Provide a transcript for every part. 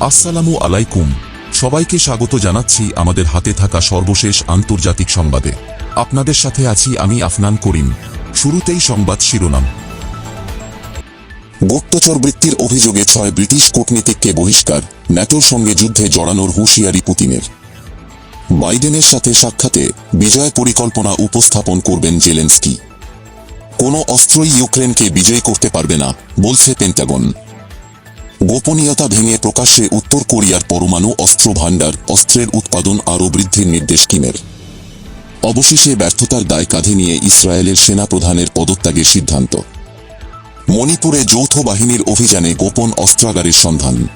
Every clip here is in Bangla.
আসসালামু আলাইকুম। সবাইকে স্বাগত জানাচ্ছি আমাদের হাতে থাকা সর্বশেষ আন্তর্জাতিক সংবাদে। আপনাদের সাথে আছি আমি আফনান করিম। শুরুতেই সংবাদ শিরোনাম। গুপ্তচর বৃত্তির অভিযোগে ছয় ব্রিটিশ কূটনীতিককে বহিষ্কার, ন্যাটোর সঙ্গে যুদ্ধে জড়ানোর হুঁশিয়ারি পুতিনের। বাইডেনের সাথে সাক্ষাতে বিজয় পরিকল্পনা উপস্থাপন করবেন জেলেন্সকি। কোনো অস্ত্রই ইউক্রেনকে বিজয় করতে পারবে না, বলছে পেন্টাগন। গোপনীয়তা ভেঙে প্রকাশ্যে উত্তর কোরিয়ার পরমাণু অস্ত্র ভাণ্ডার অস্ত্রের উৎপাদন আরও বৃদ্ধির নির্দেশ কিমের। অবশেষে ব্যর্থতার দায় কাঁধে নিয়ে ইসরায়েলের সেনাপ্রধানের পদত্যাগের সিদ্ধান্ত। মণিপুরে যৌথ বাহিনীর অভিযানে গোপন অস্ত্রাগারের সন্ধান।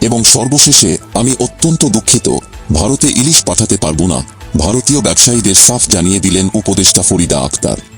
এবং সর্বশেষে আমি অত্যন্ত দুঃখিত, ভারতে ইলিশ পাঠাতে পারব না, ভারতীয় ব্যবসায়ীদের সাফ জানিয়ে দিলেন উপদেষ্টা ফরিদা আক্তার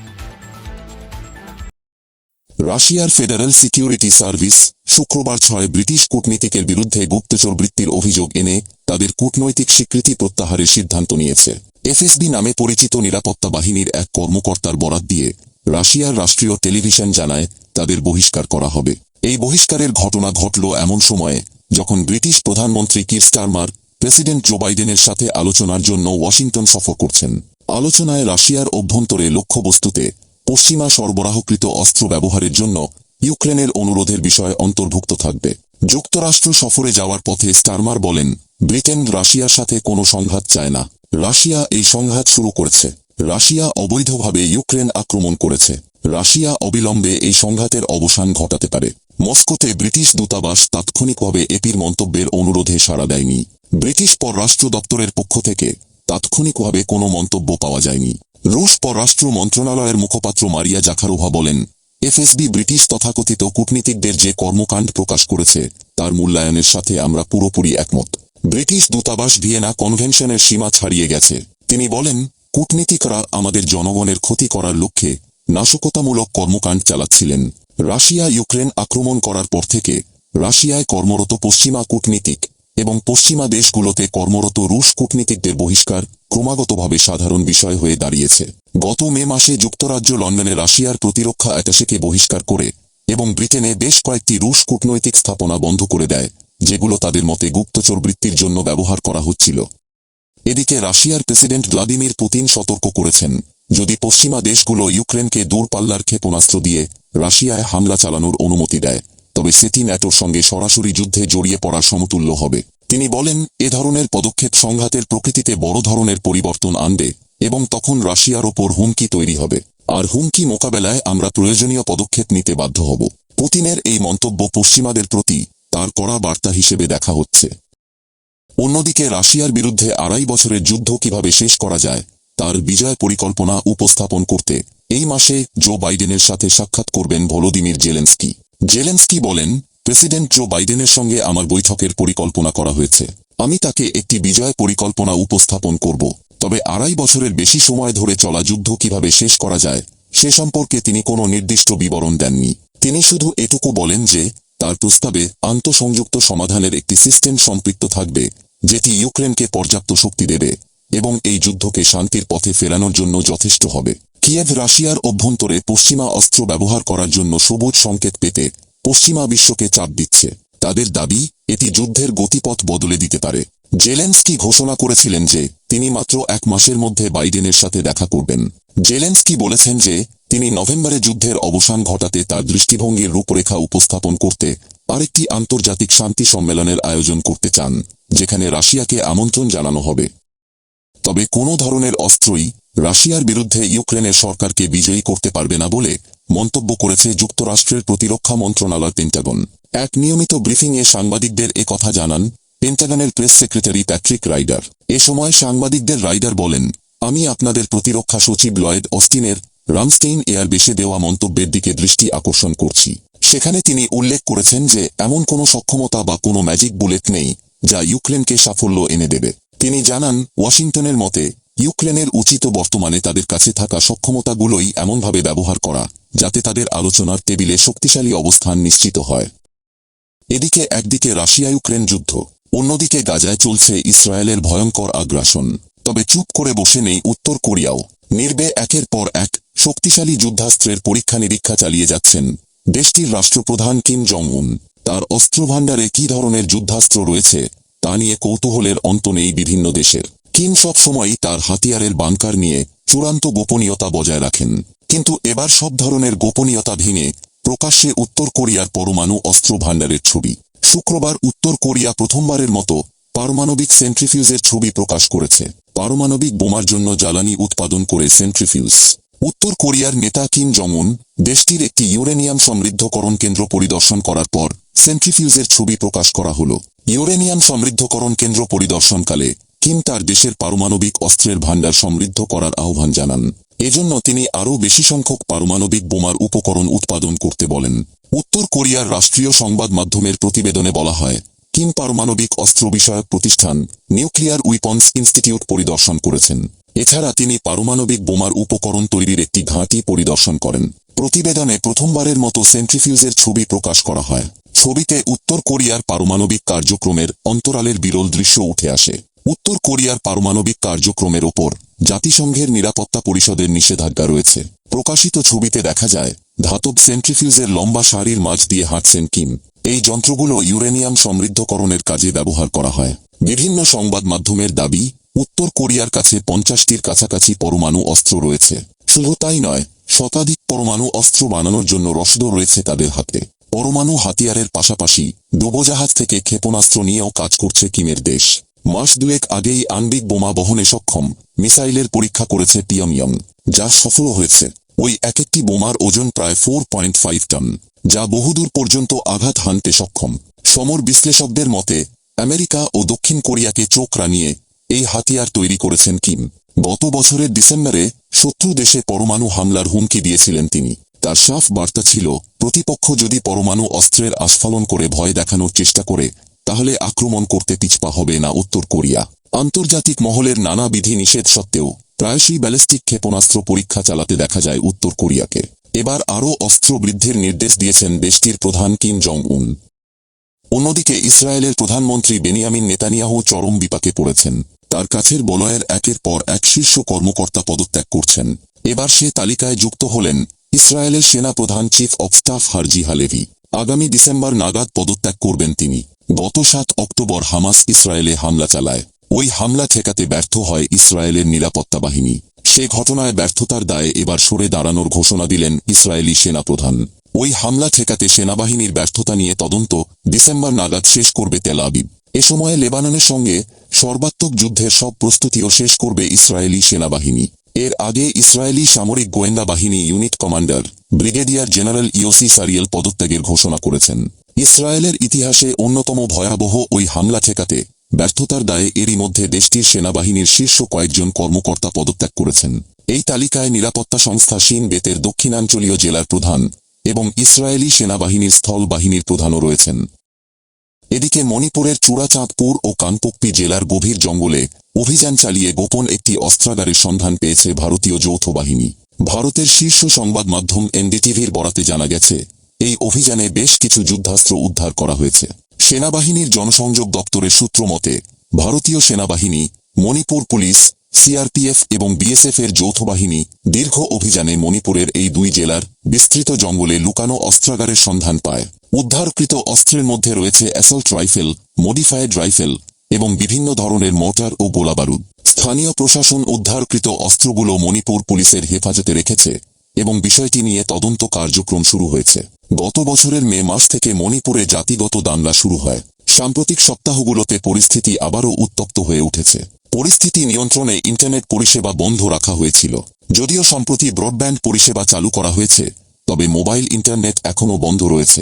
রাশিয়ার ফেডারেল সিকিউরিটি সার্ভিস শুক্রবার ছয় ব্রিটিশ কূটনীতিকের বিরুদ্ধে গুপ্তচর বৃত্তির অভিযোগ এনে তাদের কূটনৈতিক স্বীকৃতি প্রত্যাহারের সিদ্ধান্ত নিয়েছে। এফএসবি নামে পরিচিত নিরাপত্তা বাহিনীর এক কর্মকর্তার বরাত দিয়ে রাশিয়ার রাষ্ট্রীয় টেলিভিশন জানায় তাদের বহিষ্কার করা হবে। এই বহিষ্কারের ঘটনা ঘটল এমন সময়ে যখন ব্রিটিশ প্রধানমন্ত্রী কির স্টারমার প্রেসিডেন্ট জো বাইডেনের সাথে আলোচনার জন্য ওয়াশিংটন সফর করছেন। আলোচনায় রাশিয়ার অভ্যন্তরে লক্ষ্যবস্তুতে পশ্চিমা সরবরাহকৃত অস্ত্র ব্যবহারের জন্য ইউক্রেনের অনুরোধের বিষয়ে অন্তর্ভুক্ত থাকবে। যুক্তরাষ্ট্র সফরে যাওয়ার পথে স্টারমার বলেন, ব্রিটেন রাশিয়ার সাথে কোনো সংঘাত চায় না। রাশিয়া এই সংঘাত শুরু করেছে। রাশিয়া অবৈধভাবে ইউক্রেন আক্রমণ করেছে। রাশিয়া অবিলম্বে এই সংঘাতের অবসান ঘটাতে পারে। মস্কোতে ব্রিটিশ দূতাবাস তাৎক্ষণিকভাবে এপির মন্তব্যের অনুরোধে সাড়া দেয়নি। ব্রিটিশ পররাষ্ট্র দপ্তরের পক্ষ থেকে তাৎক্ষণিকভাবে কোনো মন্তব্য পাওয়া যায়নি। রুশ পররাষ্ট্র মন্ত্রণালয়ের মুখপাত্র মারিয়া জাখারোভা বলেন, এফএসবি ব্রিটিশ তথাকথিত কূটনীতিকদের যে কর্মকাণ্ড প্রকাশ করেছে, তার মূল্যায়নের সাথে আমরা পুরোপুরি একমত। ব্রিটিশ দূতাবাস ভিয়েনা কনভেনশনের সীমা ছাড়িয়ে গেছে। তিনি বলেন, কূটনীতিকরা আমাদের জনগণের ক্ষতি করার লক্ষ্যে নাশকতামূলক কর্মকাণ্ড চালাচ্ছিলেন। রাশিয়া ইউক্রেন আক্রমণ করার পর থেকে রাশিয়ায় কর্মরত পশ্চিমা কূটনীতিক এবং পশ্চিমা দেশগুলোতে কর্মরত রুশ কূটনীতিকদের বহিষ্কার ক্রমাগতভাবে সাধারণ বিষয় হয়ে দাঁড়িয়েছে। গত মে মাসে যুক্তরাজ্য লন্ডনে রাশিয়ার প্রতিরক্ষা অ্যাটাশেকে বহিষ্কার করে এবং ব্রিটেনে বেশ কয়েকটি রুশ কূটনৈতিক স্থাপনা বন্ধ করে দেয়, যেগুলো তাদের মতে গুপ্তচর বৃত্তির জন্য ব্যবহার করা হচ্ছিল। এদিকে রাশিয়ার প্রেসিডেন্ট ভ্লাদিমির পুতিন সতর্ক করেছেন, যদি পশ্চিমা দেশগুলো ইউক্রেনকে দূরপাল্লার ক্ষেপণাস্ত্র দিয়ে রাশিয়ায় হামলা চালানোর অনুমতি দেয়, তবে সেটি ন্যাটোর সঙ্গে সরাসরি যুদ্ধে জড়িয়ে পড়া সমতুল্য হবে। তিনি বলেন, এ ধরনের পদক্ষেপ সংঘাতের প্রকৃতিতে বড় ধরনের পরিবর্তন আনবে এবং তখন রাশিয়ার ওপর হুমকি তৈরি হবে। আর হুমকি মোকাবেলায় আমরা প্রয়োজনীয় পদক্ষেপ নিতে বাধ্য হব। পুতিনের এই মন্তব্য পশ্চিমাদের প্রতি তার কড়া বার্তা হিসেবে দেখা হচ্ছে। অন্যদিকে রাশিয়ার বিরুদ্ধে আড়াই বছরের যুদ্ধ কীভাবে শেষ করা যায়, তার বিজয় পরিকল্পনা উপস্থাপন করতে এই মাসে জো বাইডেনের সাথে সাক্ষাৎ করবেন ভলোদিমির জেলেন্সকি। জেলেন্সকি বলেন প্রেসিডেন্ট জো বাইডেনের সঙ্গে আমার বৈঠকের পরিকল্পনা করা হয়েছে। আমি তাকে একটি বিজয় পরিকল্পনা উপস্থাপন করব। তবে আড়াই বছরের বেশি সময় ধরে চলা যুদ্ধ কীভাবে শেষ করা যায়, সে সম্পর্কে তিনি কোনো নির্দিষ্ট বিবরণ দেননি। তিনি শুধু এটুকু বলেন যে, তার প্রস্তাবে আন্তঃসংযুক্ত সমাধানের একটি সিস্টেম সম্পৃক্ত থাকবে, যেটি ইউক্রেনকে পর্যাপ্ত শক্তি দেবে, এবং এই যুদ্ধকে শান্তির পথে ফেরানোর জন্য যথেষ্ট হবে। কিয়েভ রাশিয়ার অভ্যন্তরে পশ্চিমা অস্ত্র ব্যবহার করার জন্য সবুজ সংকেত পেতে পশ্চিমা বিশ্বকে চাপ দিচ্ছে। তাদের দাবি, এটি যুদ্ধের গতিপথ বদলে দিতে পারে। জেলেন্সকি ঘোষণা করেছিলেন যে, তিনি মাত্র এক মাসের মধ্যে বাইডেনের সাথে দেখা করবেন। জেলেন্সকি বলেছেন যে, তিনি নভেম্বরে যুদ্ধের অবসান ঘটাতে তার দৃষ্টিভঙ্গির রূপরেখা উপস্থাপন করতে আরেকটি আন্তর্জাতিক শান্তি সম্মেলনের আয়োজন করতে চান, যেখানে রাশিয়াকে আমন্ত্রণ জানানো হবে। তবে কোনো ধরনের অস্ত্রই রাশিয়ার বিরুদ্ধে ইউক্রেনের সরকারকে বিজয়ী করতে পারবে না বলে মন্তব্য করেছে যুক্তরাষ্ট্রের প্রতিরক্ষা মন্ত্রণালয় পেন্টাগন। এক নিয়মিত ব্রিফিংয়ে সাংবাদিকদের এ কথা জানান পেন্টাগনের প্রেস সেক্রেটারি প্যাট্রিক রাইডার। এ সময় সাংবাদিকদের রাইডার বলেন, আমি আপনাদের প্রতিরক্ষা সচিব লয়েড অস্টিনের রামস্টেইন এয়ারবেসে দেওয়া মন্তব্যের দিকে দৃষ্টি আকর্ষণ করছি। সেখানে তিনি উল্লেখ করেছেন যে, এমন কোনো সক্ষমতা বা কোনো ম্যাজিক বুলেট নেই যা ইউক্রেনকে সাফল্য এনে দেবে। তিনি জানান, ওয়াশিংটনের মতে ইউক্রেনের উচিত বর্তমানে তাদের কাছে থাকা সক্ষমতাগুলোই এমনভাবে ব্যবহার করা, যাতে তাদের আলোচনার টেবিলে শক্তিশালী অবস্থান নিশ্চিত হয়। এদিকে একদিকে রাশিয়া ইউক্রেন যুদ্ধ, অন্যদিকে গাজায় চলছে ইসরায়েলের ভয়ঙ্কর আগ্রাসন। তবে চুপ করে বসে নেই উত্তর কোরিয়াও। নির্বে একের পর এক শক্তিশালী যুদ্ধাস্ত্রের পরীক্ষা নিরীক্ষা চালিয়ে যাচ্ছেন দেশটির রাষ্ট্রপ্রধান কিম জং উন তার অস্ত্রভাণ্ডারে কি ধরনের যুদ্ধাস্ত্র রয়েছে, তা নিয়ে কৌতূহলের অন্ত নেই বিভিন্ন দেশের। কিম সবসময়ই তার হাতিয়ারের বাংকার নিয়ে চূড়ান্ত গোপনীয়তা বজায় রাখেন। কিন্তু এবার সব ধরনের গোপনীয়তা ভেঙে প্রকাশ্যে উত্তর কোরিয়ার পরমাণু অস্ত্র ভাণ্ডারের ছবি। শুক্রবার উত্তর কোরিয়া প্রথমবারের মতো পারমাণবিক সেন্ট্রিফিউজের ছবি প্রকাশ করেছে। পারমাণবিক বোমার জন্য জ্বালানি উৎপাদন করে সেন্ট্রিফিউজ। উত্তর কোরিয়ার নেতা কিম জংউন দেশটির একটি ইউরেনিয়াম সমৃদ্ধকরণ কেন্দ্র পরিদর্শন করার পর সেন্ট্রিফিউজের ছবি প্রকাশ করা হল। ইউরেনিয়াম সমৃদ্ধকরণ কেন্দ্র পরিদর্শনকালে কিম তার দেশের পারমাণবিক অস্ত্রের ভাণ্ডার সমৃদ্ধ করার আহ্বান জানান। এজন্য তিনি আরও বেশি সংখ্যক পারমাণবিক বোমার উপকরণ উৎপাদন করতে বলেন। উত্তর কোরিয়ার রাষ্ট্রীয় সংবাদ মাধ্যমের প্রতিবেদনে বলা হয়, কিম পারমাণবিক অস্ত্র বিষয়ক প্রতিষ্ঠান নিউক্লিয়ার উইপন্স ইনস্টিটিউট পরিদর্শন করেছেন। এছাড়া তিনি পারমাণবিক বোমার উপকরণ তৈরির একটি ঘাঁটি পরিদর্শন করেন। প্রতিবেদনে প্রথমবারের মতো সেন্ট্রিফিউজের ছবি প্রকাশ করা হয়। ছবিতে উত্তর কোরিয়ার পারমাণবিক কার্যক্রমের অন্তরালের বিরল দৃশ্য উঠে আসে। উত্তর কোরিয়ার পারমাণবিক কার্যক্রমের ওপর জাতিসংঘের নিরাপত্তা পরিষদের নিষেধাজ্ঞা রয়েছে। প্রকাশিত ছবিতে দেখা যায়, ধাতব সেন্ট্রিফিউজের লম্বা শাড়ির মাঝ দিয়ে হাঁটছেন কিম। এই যন্ত্রগুলো ইউরেনিয়াম সমৃদ্ধকরণের কাজে ব্যবহার করা হয়। বিভিন্ন সংবাদ মাধ্যমের দাবি, উত্তর কোরিয়ার কাছে পঞ্চাশটির কাছাকাছি পরমাণু অস্ত্র রয়েছে। শুধু তাই নয়, শতাধিক পরমাণু অস্ত্র বানানোর জন্য রসদ রয়েছে তাদের হাতে। পরমাণু হাতিয়ারের পাশাপাশি ডুবোজাহাজ থেকে ক্ষেপণাস্ত্র নিয়েও কাজ করছে কিমের দেশ। মাস দুয়েক আগেই আণবিক বোমা বহনে সক্ষম। মিসাইলের পরীক্ষা করেছে পিয়মইয়ং যা সফল হয়েছে। ওই এক একটি বোমার ওজন প্রায় ফোর পয়েন্ট ফাইভ টন, যা বহুদূর পর্যন্ত আঘাত হানতে সক্ষম। সমর বিশ্লেষকদের মতে, আমেরিকা ও দক্ষিণ কোরিয়াকে চোখ রানিয়ে এই হাতিয়ার তৈরি করেছেন কিম। গত বছরের ডিসেম্বরে শত্রু দেশে পরমাণু হামলার হুমকি দিয়েছিলেন তিনি। তার সাফ বার্তা ছিল, প্রতিপক্ষ যদি পরমাণু অস্ত্রের আস্ফালন করে ভয় দেখানোর চেষ্টা করে তাহলে আক্রমণ করতে পিছপা হবে না উত্তর কোরিয়া। আন্তর্জাতিক মহলের নানা বিধি নিষেধ সত্ত্বেও প্রায়শই ব্যালিস্টিক ক্ষেপণাস্ত্র পরীক্ষা চালাতে দেখা যায় উত্তর কোরিয়াকে। এবার আরও অস্ত্র বৃদ্ধির নির্দেশ দিয়েছেন দেশটির প্রধান কিম জং উন অন্যদিকে ইসরায়েলের প্রধানমন্ত্রী বেনিয়ামিন নেতানিয়াহু চরম বিপাকে পড়েছেন। তার কাছের বলয়ের একের পর এক শীর্ষ কর্মকর্তা পদত্যাগ করছেন। এবার সে তালিকায় যুক্ত হলেন ইসরায়েলের সেনা প্রধান chief of staff Herzi Halevi আগামী ডিসেম্বর নাগাদ পদত্যাগ করবেন তিনি। গত সাত অক্টোবর হামাস ইসরায়েলে হামলা চালায়। ওই হামলা ঠেকাতে ব্যর্থ হয় ইসরায়েলের নিরাপত্তা বাহিনী। সে ঘটনায় ব্যর্থতার দায়ে এবার সরে দাঁড়ানোর ঘোষণা দিলেন ইসরায়েলি সেনাপ্রধান। ওই হামলা ঠেকাতে সেনাবাহিনীর ব্যর্থতা নিয়ে তদন্ত ডিসেম্বর নাগাদ শেষ করবে তেল আবিব। এ সময়ে লেবাননের সঙ্গে সর্বাত্মক যুদ্ধের সব প্রস্তুতিও শেষ করবে ইসরায়েলি সেনাবাহিনী। এর আগে ইসরায়েলি সামরিক গোয়েন্দা বাহিনী unit commander brigadier general Yossi Sariel পদত্যাগের ঘোষণা করেছেন। ইসরায়েলের ইতিহাসে অন্যতম ভয়াবহ ওই হামলা ঠেকাতে ব্যর্থতার দায়ে এরই মধ্যে দেশটির সেনাবাহিনীর শীর্ষ কয়েকজন কর্মকর্তা পদত্যাগ করেছেন। এই তালিকায় নিরাপত্তা সংস্থা সিন বেতের দক্ষিণাঞ্চলীয় জেলার প্রধান এবং ইসরায়েলি সেনাবাহিনীর স্থল বাহিনীর প্রধানও রয়েছেন। এদিকে মণিপুরের চূড়াচাঁদপুর ও কানপোক্পি জেলার গভীর জঙ্গলে অভিযান চালিয়ে গোপন একটি অস্ত্রাগারের সন্ধান পেয়েছে ভারতীয় যৌথ বাহিনী। ভারতের শীর্ষ সংবাদ মাধ্যম এনডিটিভির বরাতে জানা গেছে, এই অভিযানে বেশ কিছু যুদ্ধাস্ত্র উদ্ধার করা হয়েছে। সেনাবাহিনীর জনসংযোগ দপ্তরের সূত্র মতে, ভারতীয় সেনাবাহিনী, মণিপুর পুলিশ সিআরপিএফ এবং বিএসএফ এর যৌথ বাহিনী দীর্ঘ অভিযানে মণিপুরের এই দুই জেলার বিস্তৃত জঙ্গলে লুকানো অস্ত্রাগারের সন্ধান পায়। উদ্ধারকৃত অস্ত্রের মধ্যে রয়েছে অ্যাসল্ট রাইফেল মডিফায়েড রাইফেল এবং বিভিন্ন ধরনের মোটার ও গোলাবারুদ। স্থানীয় প্রশাসন উদ্ধারকৃত অস্ত্রগুলো মণিপুর পুলিশের হেফাজতে রেখেছে এবং বিষয়টি নিয়ে তদন্ত কার্যক্রম শুরু হয়েছে। গত বছরের মে মাস থেকে মণিপুরে জাতিগত দাঙ্গা শুরু হয়। সাম্প্রতিক সপ্তাহগুলোতে পরিস্থিতি আবারও উত্তপ্ত হয়ে উঠেছে। পরিস্থিতি নিয়ন্ত্রণে ইন্টারনেট পরিষেবা বন্ধ রাখা হয়েছিল। যদিও সম্প্রতি ব্রডব্যান্ড পরিষেবা চালু করা হয়েছে, তবে মোবাইল ইন্টারনেট এখনও বন্ধ রয়েছে।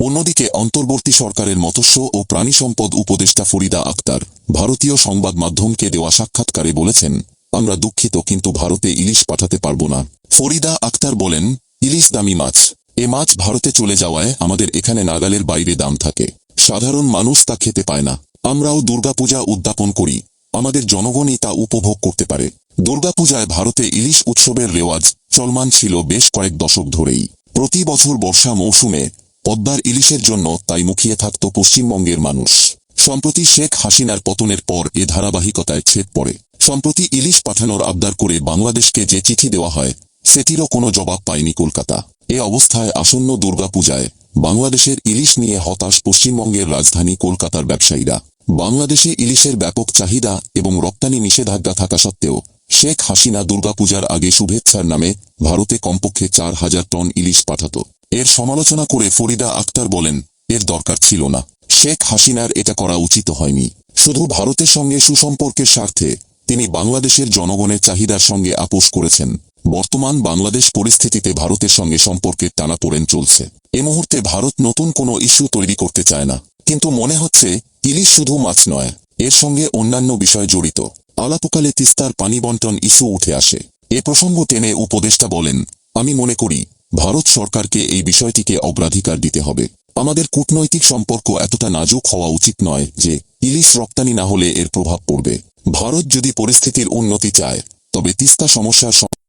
অন্যদিকে অন্তর্বর্তী সরকারের মৎস্য ও প্রাণী সম্পদ উপদেষ্টা ফরিদা আক্তার ভারতীয় সংবাদ মাধ্যমকে দেওয়া সাক্ষাৎকারে বলেছেন, আমরা দুঃখিত, কিন্তু ভারতে ইলিশ পাঠাতে পারব না। ফরিদা আক্তার বলেন, ইলিশ দামি মাছ। এ মাছ ভারতে চলে যাওয়ায় আমাদের এখানে নাগালের বাইরে দাম থাকে। সাধারণ মানুষ তা খেতে পায় না। আমরাও দুর্গাপূজা উদ্যাপন করি। আমাদের জনগণই তা উপভোগ করতে পারে। দুর্গাপূজায় ভারতে ইলিশ উৎসবের রেওয়াজ চলমান ছিল বেশ কয়েক দশক ধরেই। প্রতি বছর বর্ষা মৌসুমে পদ্মার ইলিশের জন্য তাই মুখিয়ে থাকত পশ্চিমবঙ্গের মানুষ। সম্প্রতি শেখ হাসিনার পতনের পর এ ধারাবাহিকতায় ছেদ পড়ে। সম্প্রতি ইলিশ পাঠানোর আবদার করে বাংলাদেশকে যে চিঠি দেওয়া হয় সেটিরও কোনো জবাব পায়নি কলকাতা। এ অবস্থায় আসন্ন দুর্গাপূজায় বাংলাদেশের ইলিশ নিয়ে হতাশ পশ্চিমবঙ্গের রাজধানী কলকাতার ব্যবসায়ীরা। বাংলাদেশে ইলিশের ব্যাপক চাহিদা এবং রপ্তানি নিষেধাজ্ঞা থাকা সত্ত্বেও শেখ হাসিনা দুর্গাপূজার আগে শুভেচ্ছার নামে ভারতে কমপক্ষে চার হাজার টন ইলিশ পাঠাত। এর সমালোচনা করে ফরিদা আক্তার বলেন, এর দরকার ছিল না। শেখ হাসিনার এটা করা উচিত হয়নি। শুধু ভারতের সঙ্গে সুসম্পর্কের স্বার্থে তিনি বাংলাদেশের জনগণের চাহিদার সঙ্গে আপোষ করেছেন। বর্তমান বাংলাদেশ পরিস্থিতিতে ভারতের সঙ্গে সম্পর্কের টানাপোড়েন চলছে। এ মুহূর্তে ভারত নতুন কোনো ইস্যু তৈরি করতে চায় না। কিন্তু মনে হচ্ছে, ইলিশ শুধু মাছ নয়, এর সঙ্গে অন্যান্য বিষয় জড়িত। আলাপকালে তিস্তার পানি বন্টন ইস্যু উঠে আসে। এ প্রসঙ্গ টেনে উপদেষ্টা বলেন, আমি মনে করি, ভারত সরকারকে এই বিষয়টিকে অগ্রাধিকার দিতে হবে। আমাদের কূটনৈতিক সম্পর্ক এতটা নাজুক হওয়া উচিত নয় যে ইলিশ রপ্তানি না হলে এর প্রভাব পড়বে। ভারত যদি পরিস্থিতির উন্নতি চায়, তবে তিস্তা সমস্যার